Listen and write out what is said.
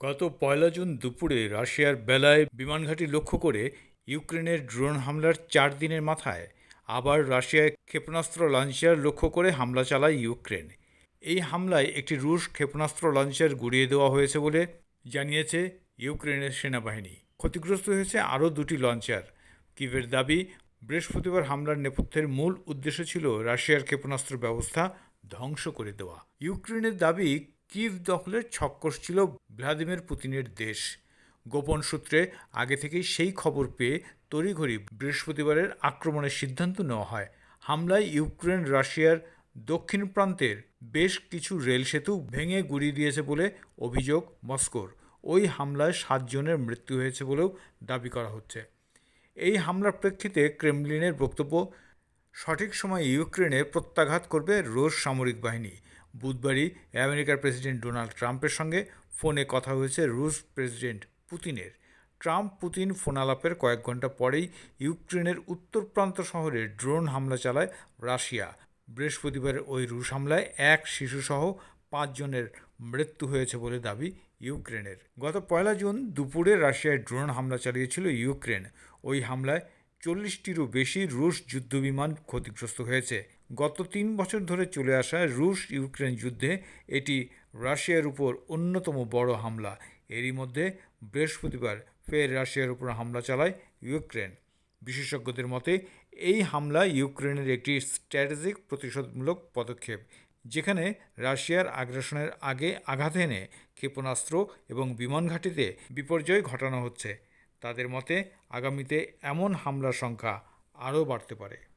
গত পয়লা জুন দুপুরে রাশিয়ার বেলায় বিমানঘাঁটি লক্ষ্য করে ইউক্রেনের ড্রোন হামলার চার দিনের মাথায় আবার রাশিয়ায় ক্ষেপণাস্ত্র লঞ্চার লক্ষ্য করে হামলা চালায় ইউক্রেন। এই হামলায় একটি রুশ ক্ষেপণাস্ত্র লঞ্চার গুড়িয়ে দেওয়া হয়েছে বলে জানিয়েছে ইউক্রেনের সেনাবাহিনী। ক্ষতিগ্রস্ত হয়েছে আরও দুটি লঞ্চার কিভের দাবি, বৃহস্পতিবার হামলার নেপথ্যের মূল উদ্দেশ্য ছিল রাশিয়ার ক্ষেপণাস্ত্র ব্যবস্থা ধ্বংস করে দেওয়া। ইউক্রেনের দাবি কিভ দখলের ছক্কর ছিল ভ্লাদিমির পুতিনের দেশ। গোপন সূত্রে আগে থেকেই সেই খবর পেয়ে তড়িঘড়ি বৃহস্পতিবারের আক্রমণের সিদ্ধান্ত নেওয়া হয়। হামলায় ইউক্রেন, রাশিয়ার দক্ষিণ প্রান্তের বেশ কিছু রেল সেতু ভেঙে গুড়িয়ে দিয়েছে বলে অভিযোগ মস্কোর। ওই হামলায় সাতজনের মৃত্যু হয়েছে বলেও দাবি করা হচ্ছে। এই হামলার প্রেক্ষিতে ক্রেমলিনের বক্তব্য, সঠিক সময়ে ইউক্রেনে প্রত্যাঘাত করবে রুশ সামরিক বাহিনী। বুধবারই আমেরিকার প্রেসিডেন্ট ডোনাল্ড ট্রাম্পের সঙ্গে ফোনে কথা হয়েছে রুশ প্রেসিডেন্ট পুতিনের। ট্রাম্প পুতিন ফোনালাপের কয়েক ঘণ্টা পরেই ইউক্রেনের উত্তর প্রান্ত শহরে ড্রোন হামলা চালায় রাশিয়া। বৃহস্পতিবারের ওই রুশ হামলায় এক শিশুসহ পাঁচজনের মৃত্যু হয়েছে বলে দাবি ইউক্রেনের। গত পয়লা জুন দুপুরে রাশিয়ায় ড্রোন হামলা চালিয়েছিল ইউক্রেন। ওই হামলায় চল্লিশটিরও বেশি রুশ যুদ্ধবিমান ক্ষতিগ্রস্ত হয়েছে। গত তিন বছর ধরে চলে আসা রুশ ইউক্রেন যুদ্ধে এটি রাশিয়ার উপর অন্যতম বড় হামলা। এরই মধ্যে বৃহস্পতিবার ফের রাশিয়ার উপর হামলা চালায় ইউক্রেন। বিশেষজ্ঞদের মতে, এই হামলা ইউক্রেনের একটি স্ট্র্যাটেজিক প্রতিশোধমূলক পদক্ষেপ, যেখানে রাশিয়ার আগ্রাসনের আগে আঘাত এনে ক্ষেপণাস্ত্র এবং বিমান ঘাঁটিতে বিপর্যয় ঘটানো হচ্ছে। তাদের মতে, আগামীতে এমন হামলার সংখ্যা আরও বাড়তে পারে।